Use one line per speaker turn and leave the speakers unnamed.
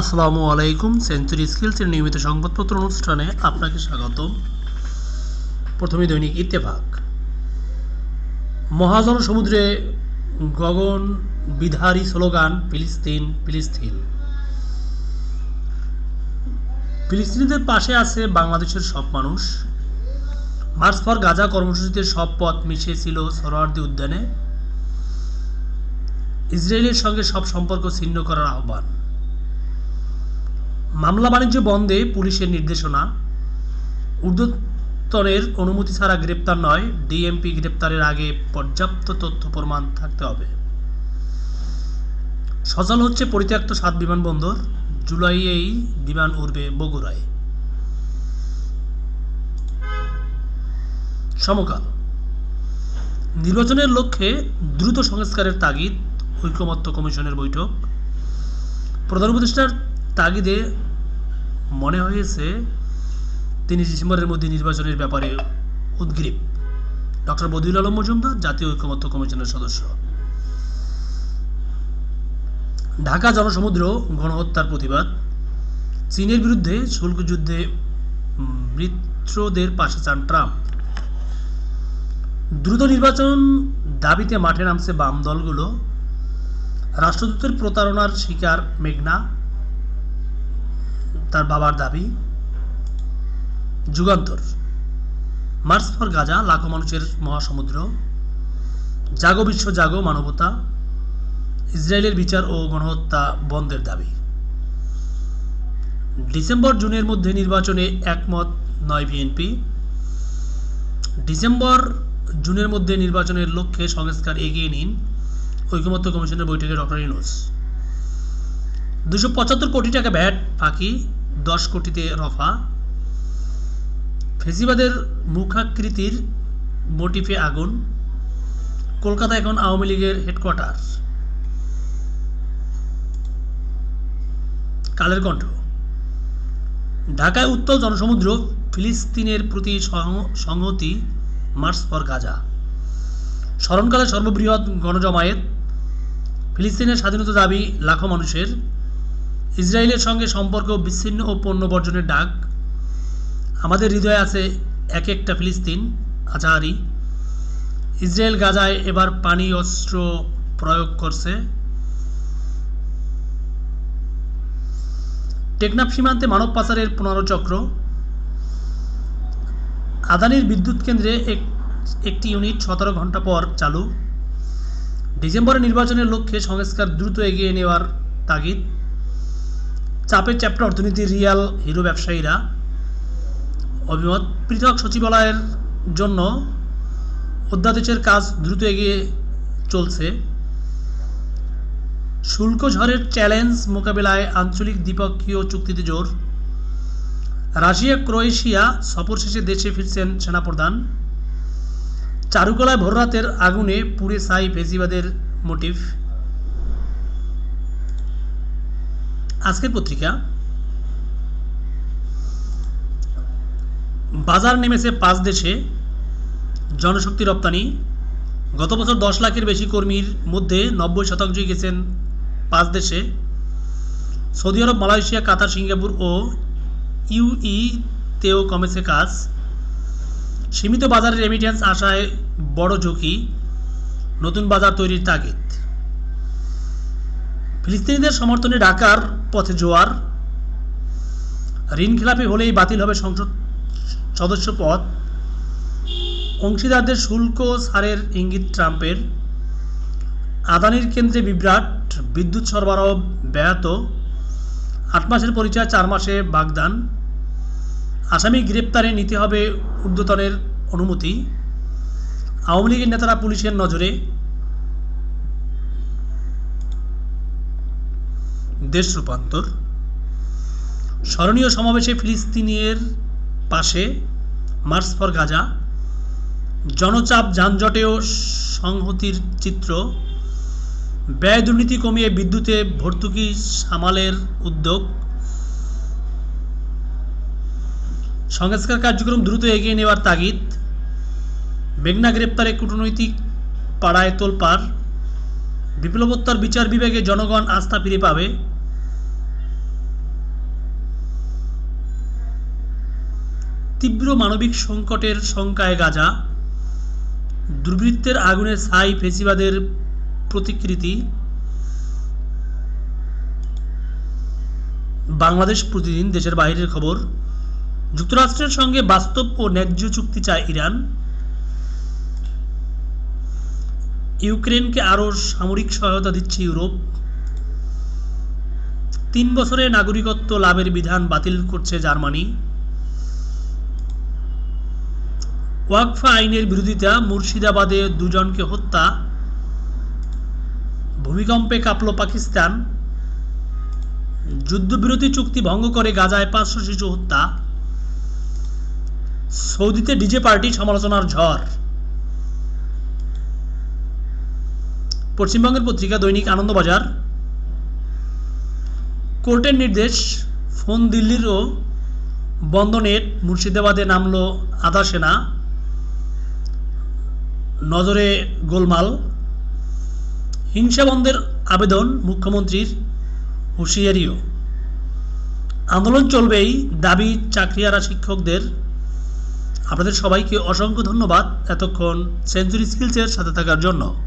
আসসালামু আলাইকুম। সেঞ্চুরি স্কিলসের নিয়মিত সংবাদপত্র অনুষ্ঠানে আপনাকে স্বাগত প্রথমে দৈনিক ইত্তেফাক। মহাজন সমুদ্রে গগন বিধারী স্লোগান, ফিলিস্তিন ফিলিস্তিন। ফিলিস্তিনিদের পাশে আছে বাংলাদেশের সব মানুষ। মার্চ ফর গাজা কর্মসূচিতে সব পথ মিশিয়েছিল সরোয়ার্দি উদ্যানে। ইসরায়েলের সঙ্গে সব সম্পর্ক ছিন্ন করার আহ্বান। মামলা বাণিজ্য বন্ধে পুলিশের নির্দেশনা। ঊর্ধ্বতনের অনুমতি ছাড়া গ্রেপ্তার নয়, ডিএমপি গ্রেপ্তারের আগে পর্যাপ্ত তথ্য প্রমাণ থাকতে হবে। সচল হচ্ছে পরিত্যক্ত সাত বিমানবন্দর, জুলাইয়েই বিমান উড়বে বগুড়ায়। সমকাল। নির্বাচনের লক্ষ্যে দ্রুত সংস্কারের তাগিদ, ঐকমত্য কমিশনের বৈঠক। প্রধান উপদেষ্টার তাগিদে মনে হয়েছে তিনি ডিসেম্বরের মধ্যে নির্বাচনের ব্যাপারে উদ্গ্রীব। ডক্টর বদিউল আলম মজুমদার, জাতীয় ঐক্যমত্য কমিশনের সদস্য। ঢাকা জনসমুদ্র গণহত্যার প্রতিবাদ। চীনের বিরুদ্ধে শুল্ক যুদ্ধে মৃত্যুদের পাশে চান ট্রাম্প। দ্রুত নির্বাচন দাবিতে মাঠে নামছে বাম দলগুলো। রাষ্ট্রদূতের প্রতারণার শিকার মেঘনা। তার বাবার দাবি, যুগান্তর। মার্চ ফর গাজা, লাখো মানুষের মহাসমুদ্র, জাগো বিশ্ব জাগো মানবতা, ইসরায়েলের বিচার ও গণহত্যা বন্ধের দাবি। ডিসেম্বর জুনের মধ্যে নির্বাচনে একমত নয় বিএনপি। ডিসেম্বর জুনের মধ্যে নির্বাচনের লক্ষ্যে সংস্কার এগিয়ে নিন ঐকমত্য কমিশনের বৈঠকে ডক্টর ইউনুস। দুশো পঁচাত্তর কোটি টাকা ব্যাট ফাঁকি দশ কোটিতে রফা। ফেসিবাদের মুখাকৃতির মোটিফে আগুন। কলকাতা এখন আওয়ামী লীগের হেডকোয়ার্টার কালের কণ্ঠ। ঢাকায় উত্তল জনসমুদ্র, ফিলিস্তিনের প্রতি সংহতি, মার্চ ফর গাজা। স্মরণকালে সর্ববৃহৎ গণজমায়েত। ফিলিস্তিনের স্বাধীনতা দাবি লাখো মানুষের। ইসরায়েলের সঙ্গে সম্পর্ক বিচ্ছিন্ন ও পণ্য বর্জনের ডাক। আমাদের হৃদয়ে আছে এক একটা ফিলিস্তিন আজাহারি ইসরায়েল গাজায় এবার পানি, অস্ত্র প্রয়োগ করছে। টেকনাফ সীমান্তে মানব পাচারের পুনরচক্র। আদানির বিদ্যুৎ কেন্দ্রে এক- একটি ইউনিট সতেরো ঘণ্টা পর চালু। ডিসেম্বরে নির্বাচনের লক্ষ্যে সংস্কার দ্রুত এগিয়ে নেওয়ার তাগিদ। চাপে চ্যাপ্টা অর্থনীতির রিয়াল হিরো ব্যবসায়ীরা। অভিমত, পৃথক সচিবালয়ের জন্য অধ্যাদেশের কাজ দ্রুত এগিয়ে চলছে। শুল্ক ঝড়ের চ্যালেঞ্জ মোকাবেলায় আঞ্চলিক দ্বিপক্ষীয় চুক্তিতে জোর। রাশিয়া, ক্রোয়েশিয়া সফর শেষে দেশে ফিরছেন সেনাপ্রধান। চারুকলায় ভোররাতের আগুনে পুড়ে সাই ফেসিবাদের মোটিভ আজকের পত্রিকা, বাজার নেমেছে পাঁচ দেশে, জনশক্তি রপ্তানি। গত বছর দশ লাখের বেশি কর্মীর মধ্যে নব্বই শতাংশই গেছেন পাঁচ দেশে। Saudi Arab, Malaysia, Qatar, Singapore ও ইউইতেও কমেছে কাজ। সীমিত বাজারে রেমিটেন্স আসায় বড় ঝুঁকি, নতুন বাজার তৈরির তাগিদ। ফিলিস্তিনিদের সমর্থনে ঢাকার পথে জোয়ার। ঋণ খেলাপি হলেই বাতিল হবে সংসদ সদস্য পদ অংশীদারদের শুল্ক ছাড়ের ইঙ্গিত ট্রাম্পের। আদানির কেন্দ্রে বিভ্রাট, বিদ্যুৎ সরবরাহ ব্যাহত। আট মাসের পরিচয়, চার মাসে বাগদান। আসামি গ্রেপ্তারে নিতে হবে ঊর্ধ্বতনের অনুমতি। আওয়ামী লীগের নেতারা পুলিশের নজরে। দেশ রূপান্তর। স্মরণীয় সমাবেশে ফিলিস্তিনিয়ের পাশে মার্চ ফর গাজা। জনচাপ যানজটেও সংহতির চিত্র। ব্যয় দুর্নীতি কমিয়ে বিদ্যুতে ভর্তুকি সামালের উদ্যোগ। সংস্কার কার্যক্রম দ্রুত এগিয়ে নেওয়ার তাগিদ। মেঘনা গ্রেপ্তারে কূটনৈতিক পাড়ায় তোলপাড়। বিপ্লবোত্তর বিচার বিভাগে জনগণ আস্থা ফিরে পাবে। তীব্র মানবিক সংকটের শঙ্কায় গাজা, দুর্বৃত্তের আগুনের ছাই ফেসিবাদের প্রতিকৃতি, বাংলাদেশ প্রতিদিন দেশের বাইরের খবর, যুক্তরাষ্ট্রের সঙ্গে বাস্তব ও ন্যায্য চুক্তি চায় ইরান, ইউক্রেনকে আরও সামরিক সহায়তা দিচ্ছে ইউরোপ, তিন বছরে নাগরিকত্ব লাভের বিধান বাতিল করছে জার্মানি। ওয়াকফা আইনের বিরোধিতা, মুর্শিদাবাদে দুজনকে হত্যা, ভূমিকম্পে কাঁপল পাকিস্তান, যুদ্ধবিরতি চুক্তি ভঙ্গ করে গাজায় পাঁচশো শিশু হত্যা, সৌদিতে ডিজে পার্টি সমালোচনার ঝড়। পশ্চিমবঙ্গের পত্রিকা দৈনিক আনন্দবাজার, কোর্টের নির্দেশ, ফোন দিল্লিরও বন্ধ নেট, মুর্শিদাবাদে নামলো আধা সেনা। নজরে গোলমাল। হিংসা বন্ধের আবেদন মুখ্যমন্ত্রীর হুঁশিয়ারিও। আন্দোলন চলবেই দাবি চাকরিয়ারা শিক্ষকদের। আপনাদের সবাইকে অসংখ্য ধন্যবাদ এতক্ষণ সেঞ্চুরি স্কিলসের সাথে থাকার জন্য।